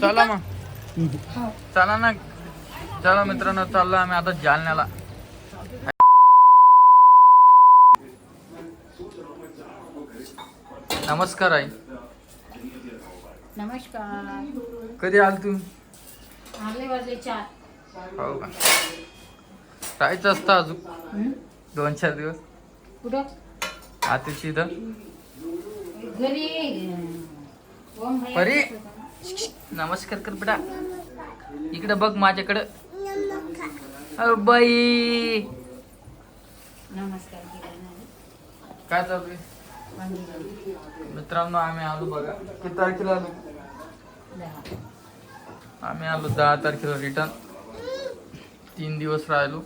चला मग. चला ना. चला मित्रांनो चाललो आम्ही आता जालन्याला. नमस्कार आई. नमस्कार. कधी आल तू? आले वाजले चार. हो का? राहायचं असतं अजून. हं? दोन चार दिवस. कुठं? आतिशी इथं. घरी. अं, परी. नमस्कार कर बेटा. इकडे बघ माझ्याकडं. अरे बाई. काय चालू मित्रांनो आम्ही आलो बघा. किती तारखेला आलो? आम्ही आलो दहा तारखेला रिटर्न तीन दिवस राहिलो.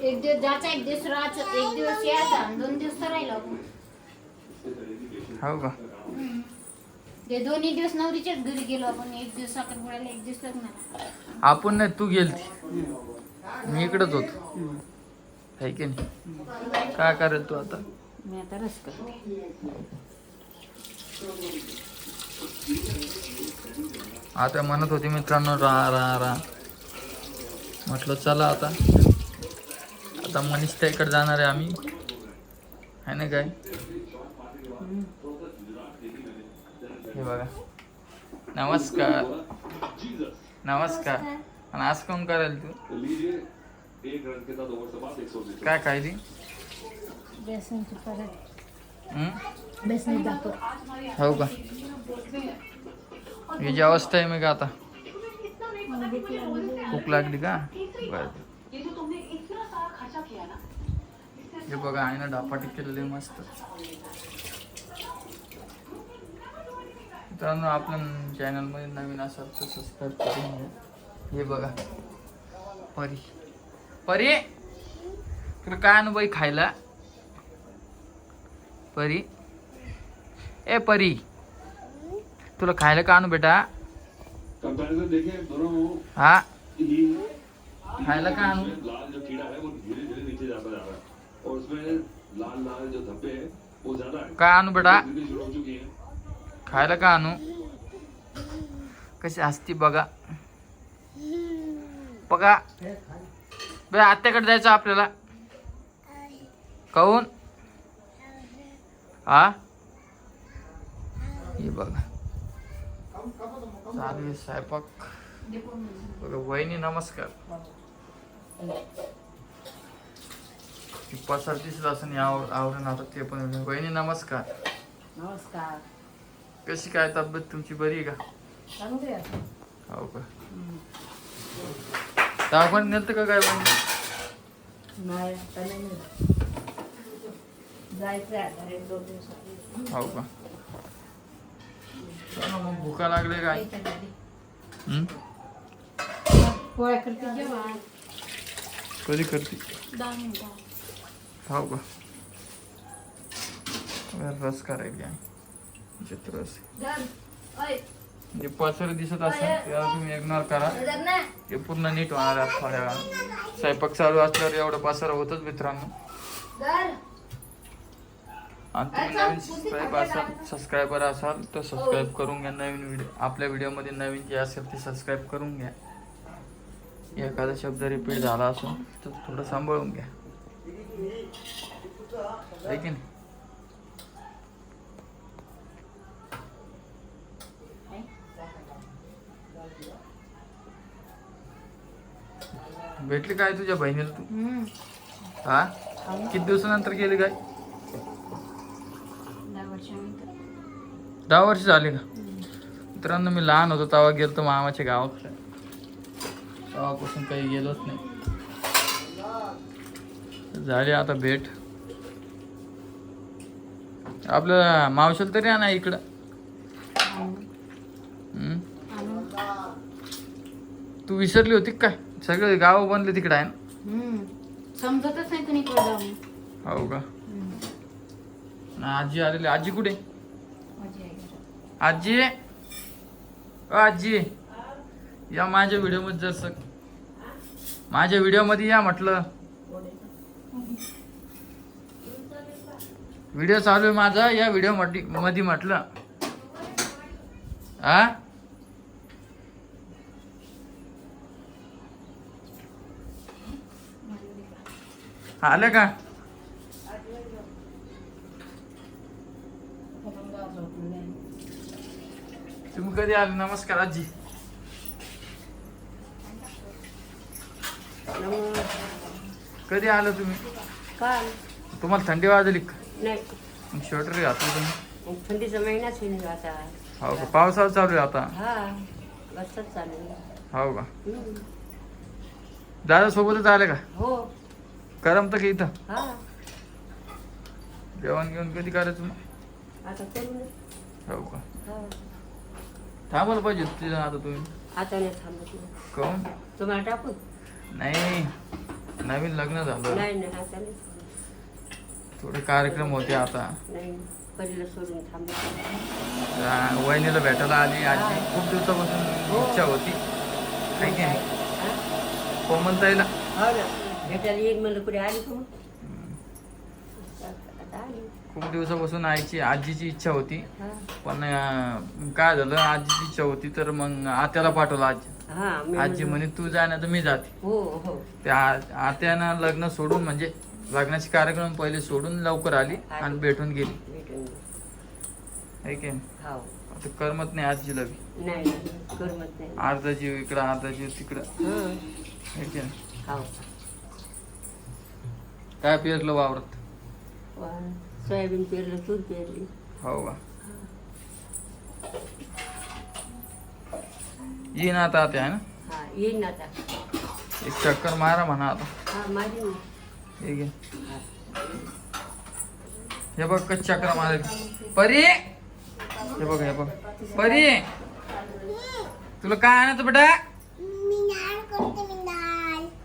एक दिवस जायचा एक दिवस राहायचं. एक दिवस यायचा दोन दिवस तर राहिलो. हो का? ते दोन्ही दिवस नवरीच्याच घरी गेलो आपण. एक दिवस साखरपुड्याला एक दिवस लग्नाला. आपण नाही तू गेलती. मी इकडंच होतो. आहे की नाही? काय करेल तू आता? मी आता रस करते. आता म्हणत होती मित्रांनो रा रा रा. म्हटलं चला आता. आता मनीष त्याकडे जाणार आहे आम्ही. आहे ना काय? बघा. नमस्कार. नमस्कार. आणि आज कोण करायला तू? काय खायली? हं? हो का? याची अवस्था आहे मी का आता. भूक लागली का? बरं. हे बघा आहे ना डापाटी केलेले मस्त. मित्रांनो आपल्या चॅनलमध्ये नवीन असाल तर सबस्क्राईब करून घ्या. हे बघा. परी. परी! तुला काय अनुभव खायला? परी. ए परी! तुला खायला का आणू बेटा? हा? खायला का आणू? काय आणू बेटा? खायला का आणू? कशी असती बघा. बघा. बे आत्याकडे जायचं आपल्याला. काऊन? हा हे बघा. चालू स्वयंपाक. बघा वहिनी नमस्कार. पसरतीस असं आवड आवडून आता ते पण. वहिनी नमस्कार. नमस्कार. कशी काय तब्येत तुमची बरी आहे का. हो का? दवाखान्यात नेलतं का काय पण हो का? मग भुका लागले काय? कधी करते? हो का? रस करायची आहे आहे. जे पसर दिसत असेल त्याला तुम्ही इग्नोर करा. ते पूर्ण नीट होणार आहे थोड्या वेळात स्वयंपाक चालू असल्यावर एवढं पसार होतच मित्रांनो. आणि तुम्ही नवीन सबस्क्राईब असाल सबस्क्रायबर असाल तर सबस्क्राईब करून घ्या. नवीन व्हिडिओ आपल्या व्हिडिओमध्ये नवीन जे असेल ते सबस्क्राईब करून घ्या. एखादा शब्द रिपीट झाला असेल तर थोडं सांभाळून घ्या. आहे की नाही? भेटली काय तुझ्या बहिणीला तू. हा? किती दिवसानंतर गेली काय? दहा वर्ष झाली का? मित्रांनो मी लहान होतो तेव्हा गेलतो मामाच्या गावाकडे. तेव्हापासून काही गेलोच नाही. झाली आता भेट. आपल्या मावशाला तरी आणा इकडं. तू विसरली होती काय? सगळे गाव बनले तिकडे आहे ना? हम्म. समजतच नाही कुणी इकडे जाऊन. हो का? आजी आलेली. आजी कुठे? मजा आहे. आजी? अ आजी. या माझ्या व्हिडिओमध्ये जर माझ्या व्हिडिओमध्ये या म्हटलं. व्हिडिओ चालू आहे माझा. या व्हिडिओमध्ये म्हटलं. हा आलं का? तुम्ही कधी आले? नमस्कार आजी. कधी आलं तुम्ही? काल. तुम्हाला थंडी वाजली का? नाही. मग स्वेटर घातलं तुम्ही थंडीचा महिनाच येईल आता. हो का? पावसाळा चालू आहे आता. हा हो का? हम्म. दादा सोबतच आले का? हो. करमतं का इथं. हा. जेवण घेऊन कधी करायचं मग? आता करू ना. हो का? हा. थांबायला पाहिजे तिथं आता तुम्ही. आता नाही थांबत. काऊन तुम्हाला टाकून नाही. नवीन लग्न झालं. नाही नाही आता नाही थोडे कार्यक्रम होते आता. नाही परीला सोडून थांबत त्या वहिनीला भेटायला आली. आजी खूप दिवसापासून इच्छा होती. काही की नाही? कोमलताईला. हो ना. भेटायला येईल म्हणलं कुठे आली का मग आता आली खूप दिवसापासून आईची आजीची इच्छा होती. हा. पण अं, काय झालं आजीची इच्छा होती तर मग आत्याला पाठवलं आजी. हा मी आजी म्हणे तू जा ना तर मी जाते. हो हो. त्या आ- आत्यानं लग्न सोडून म्हणजे लग्नाचे कार्यक्रम पहिले सोडून लवकर आली आणि भेटून गेली. भेटून घे. है की नाही? आता करमत नाही आजीला बी नाही नाही, करमत नाही. अर्धा जीव इकडं अर्धा जीव तिकडं. हं. है की नाही? हो. काय पेरलं वावरत. सोयाबीन पेरलं तूर पेरली. हो का? येईन आता आता आहे ना? हा येईन ना आता. एक चक्कर मारा म्हणा आता. हा माझी ना घे. बघ कशी चक्कर मारा परी! हे बघ हे बघ. परी! तुला काय आणायचं बेटा?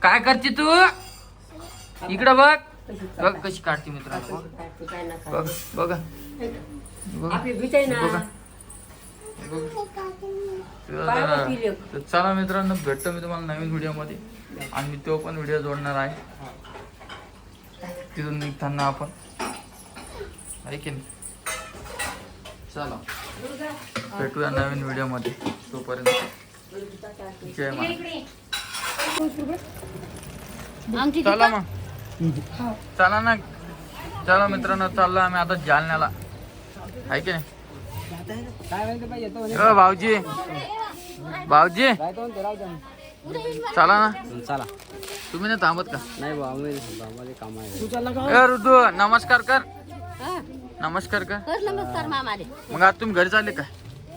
काय करते तू? इकडं बघ. बघ कशी काढते मित्रांनो बघ. बघ बघ. आपली ना? तर चला मित्रांनो भेटतो मी तुम्हाला नवीन व्हिडिओमध्ये आणि मी तो पण व्हिडिओ जोडणार आहे. तिथून निघताना आपण. आहे की नाही? चला. भेटूया नवीन व्हिडिओमध्ये तोपर्यंत जय मा चला मग. चला ना. चला मित्रांनो चाललो आम्ही आता जालन्याला. आहे की नाही? अ, भाऊजी. भाऊजी. चला ना. चला. तुम्ही नाही थांबत का? नाही ऋतू नमस्कार कर. नमस्कार कर. कर नमस्कार मामाले. मग आता तुम्ही घरी चालले का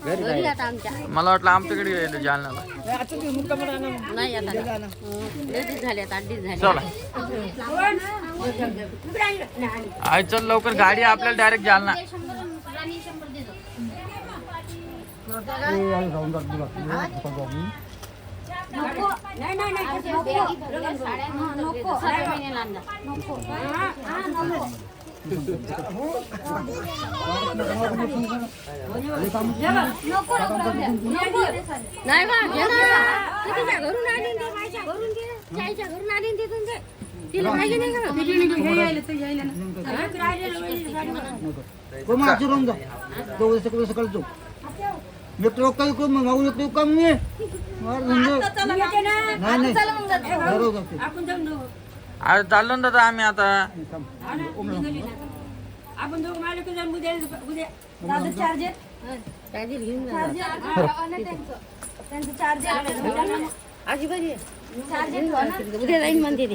घरी घरी आता आमच्या. मला वाटलं आमच्याकडे गेले जालन्याला नाही आता आता चला. आई चल लवकर. गाडी आपल्याला डायरेक्ट जालना. नाही नाही नाही नको साड्या महिन्याला आणला. नको हा, नको. नको, नको. नाही बा घे ना. ती तिच्या घरून आणीन ते, माझ्या घरून घे. त्याच्या घरून आणीन तिथून ते. तिला माहिती नाही अरे चाललो ना दादा आम्ही आता चार्जर घेऊन जा. आजी बरी आहे. उद्या जाईन म्हणते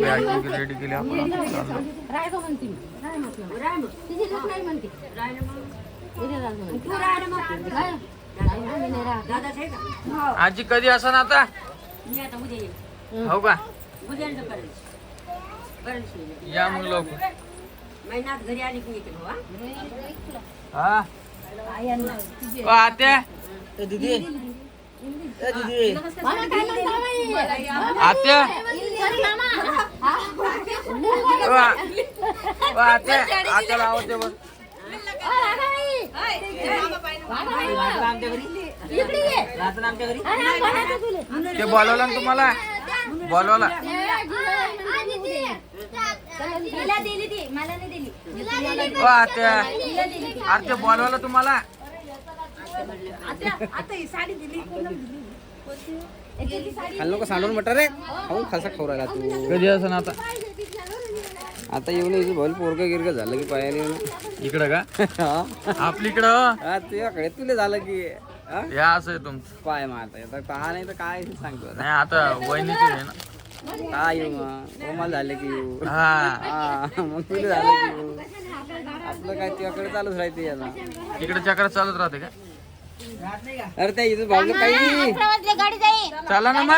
बॅग रेडी केली आपण आता चाललो. राहायचं म्हणते मी राह म्हटलं तिची लेक नाही म्हणते उद्या जायचं म्हणते. काय? नाही, आम्ही नाही राहत. आजी कधी असं आता मी आता उद्या येईल. हो का? उद्या. या मग लवकर. महिन्यात घरी आली की येते भाऊ हा? हा? ओ, आत्या? आत्या. सॉरी मामा. ओ, आ- ओ, आत्या. आत्याला इकडे हा. ते बोलवलं ना तुम्हाला? बोलवला. अरे ते बोलवायला तुम्हाला आता ही साडी दिली. कोणाला दिली? खाल नको सांडून म्हटलं रे? खाऊन खासा खाऊ राहिला तू. कधी असं आता? आता येऊन येऊ भाऊ पोरग गिरग झालं की पायाने येऊन. इकडं का? आपलीकडं हा, तुझ्याकडे तुला झालं की? या असं आहे तुमचं. पाय मारता येतात पहा नाही तर काय सांगतो. आता. नाही आता वहिनीचे आहे ना. काय येऊ मग? कोमाल झाले की येऊ? हा. हा मग तुला झालं की येऊ? आपलं काय तुझ्याकडे चालूच राहते आता इकडे चक्र चालत राहते का? अरे त्या इथं भाऊ काही गाडी जाईल चला ना मग.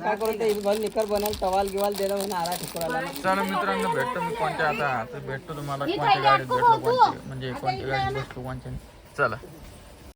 काय करून त्या इथं भाऊ निकर बनल टवाल गिवाल दिलं म्हणून आरा ठिकराला. चला मित्रांनो भेटतो मी कोणत्या आता आता भेटतो तुम्हाला कोणत्या गाडीत भेटलो कोणत्या म्हणजे कोणत्या गाडीत बसलो कोणत्या चला.